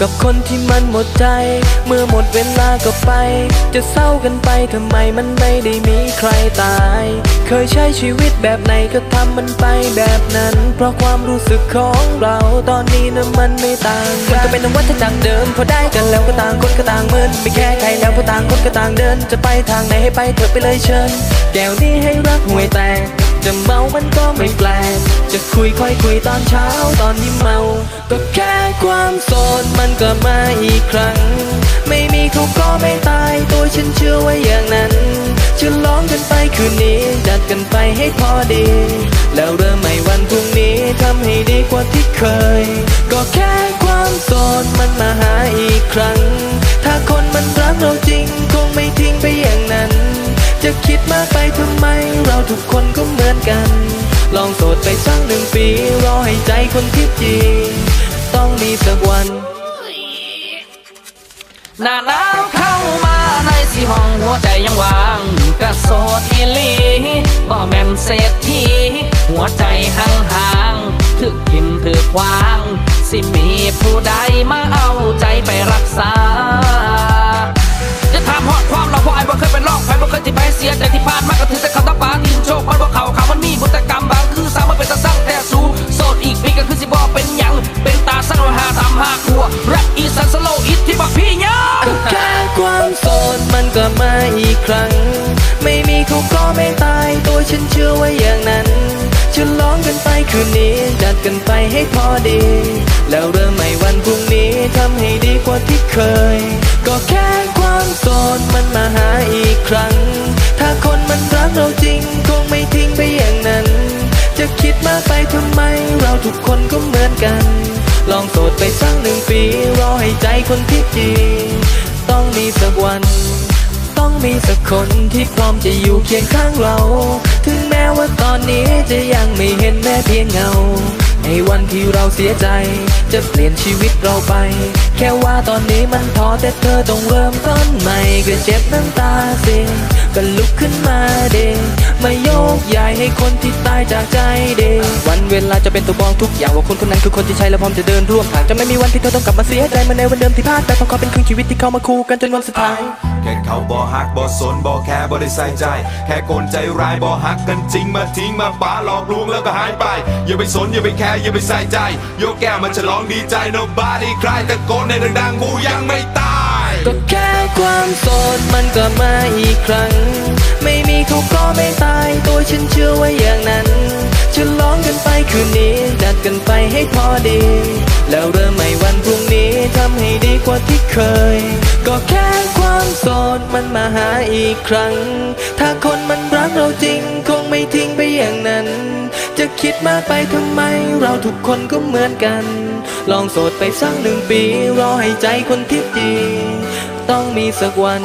กับคนที่มันหมดใจ เมื่อหมดเวลาก็ไป จะเศร้ากันไปทำไมมันไม่ได้มีใครตาย เคยใช้ชีวิตแบบไหนก็ทำมันไปแบบนั้น เพราะความรู้สึกของเราตอนนี้นะมันไม่ต่างกันมันก็เป็นวัฏจักรเดิมพอได้กันแล้วก็ต่างคนก็ต่างเมือนไม่แค่ใครแล้วเพราะต่างคนก็ต่างเดิน จะไปทางไหนให้ไปเถอะไปเลยเชิญ แก้วนี้ให้รักห่วยแตก จะเมามันก็ไม่แปลก จะคุยค่อยคุยตอนเช้าตอนที่เมา ก็แค่ความโสดมันก็มาอีกครั้ง ไม่มีเขาก็ไม่ตายตัวฉันเชื่อว่าอย่างนั้นจะร้องกันไปคืนนี้จัดกันไปให้พอดี แล้วเริ่มใหม่วันพรุ่งนี้ทำให้ดีกว่าที่เคย ก็แค่ความโสดมันมาหาอีกครั้ง ถ้าคนมันรักเราจริงคงไม่ทิ้งไปอย่างนั้น คิดมากไปทำไม เราทุกคนก็เหมือนกัน ลองโสดไปสักหนึ่งปี รอให้ใจคนที่จริงต้องมีสักวัน หน้าหนาวเข้ามาในสีห้องหัวใจยังว่างกระโสดอีลีบ่แม่นเศรษฐีหัวใจห่างๆถึกกินถึกวาง สิมีผู้ใดมาเอาใจไปรักษา กันไปคืนนี้ จัดกันไปให้พอดี แล้วเริ่มใหม่วันพรุ่งนี้ทำให้ดีกว่าที่เคย ก็แค่ความโสดมันมาหาอีกครั้ง ถ้าคนมันรักเราจริง คงไม่ทิ้งไปอย่างนั้น จะคิดมากไปทำไม เราทุกคนก็เหมือนกัน ลองโสดไปสักหนึ่งปี รอให้ใจคนที่จริงต้องมีสักวัน มีสักคนที่พร้อมจะอยู่เคียงข้างเรา ถึงแม้ว่าตอนนี้จะยังไม่เห็นแม้เพียงเงา ในวันที่เราเสียใจ จะเปลี่ยนชีวิตเราไป แค่ว่าตอนนี้มันท้อแต่เธอต้องเริ่มต้นใหม่ก็เจ็บน้ำตาเสียก็ลุกขึ้นมาเดมาโยกย้ายให้คนที่ตายจากใจเดวันเวลาจะเป็นตัวบอกทุกอย่างว่าคนคนนั้นคือคนที่ใช่และพร้อมจะเดินร่วมทางจะไม่มีวันที่เธอต้องกลับมาเสียใจเหมาในวันเดิมที่พลาดไปเพราะเขาเป็นครึ่งชีวิตที่เข้ามาคู่กันจนวันสุดท้าย แค่เขาบ่ฮักบ่สนบ่แค่บ่ได้ใส่ใจ แค่คนใจร้ายบ่ฮักกันจริงมาทิ้งมาป้าหลอกลวงแล้วก็หายไป อย่าไปสนอย่าไปแคร์อย่าไปใส่ใจยกแก้วมาฉลองดีใจ nobody ใครตะโกนในดังๆกูยังไม่ตายก็แค่ความโสดมันก็มาอีกครั้ง ไม่มีเขาก็ไม่ตายตัวฉันเชื่อว่าอย่างนั้นจะร้องกันไปคืนนี้จัดกันไปให้พอดี แล้วเริ่มใหม่วันพรุ่งนี้ทำให้ดีกว่าที่เคย ก็แค่ โสดมันมาหาอีกครั้ง ถ้าคนมันรักเราจริง คงไม่ทิ้งไปอย่างนั้น จะคิดมากไปทำไม เราทุกคนก็เหมือนกัน ลองโสดไปสักหนึ่งปี รอให้ใจคนที่ดี ต้องมีสักวัน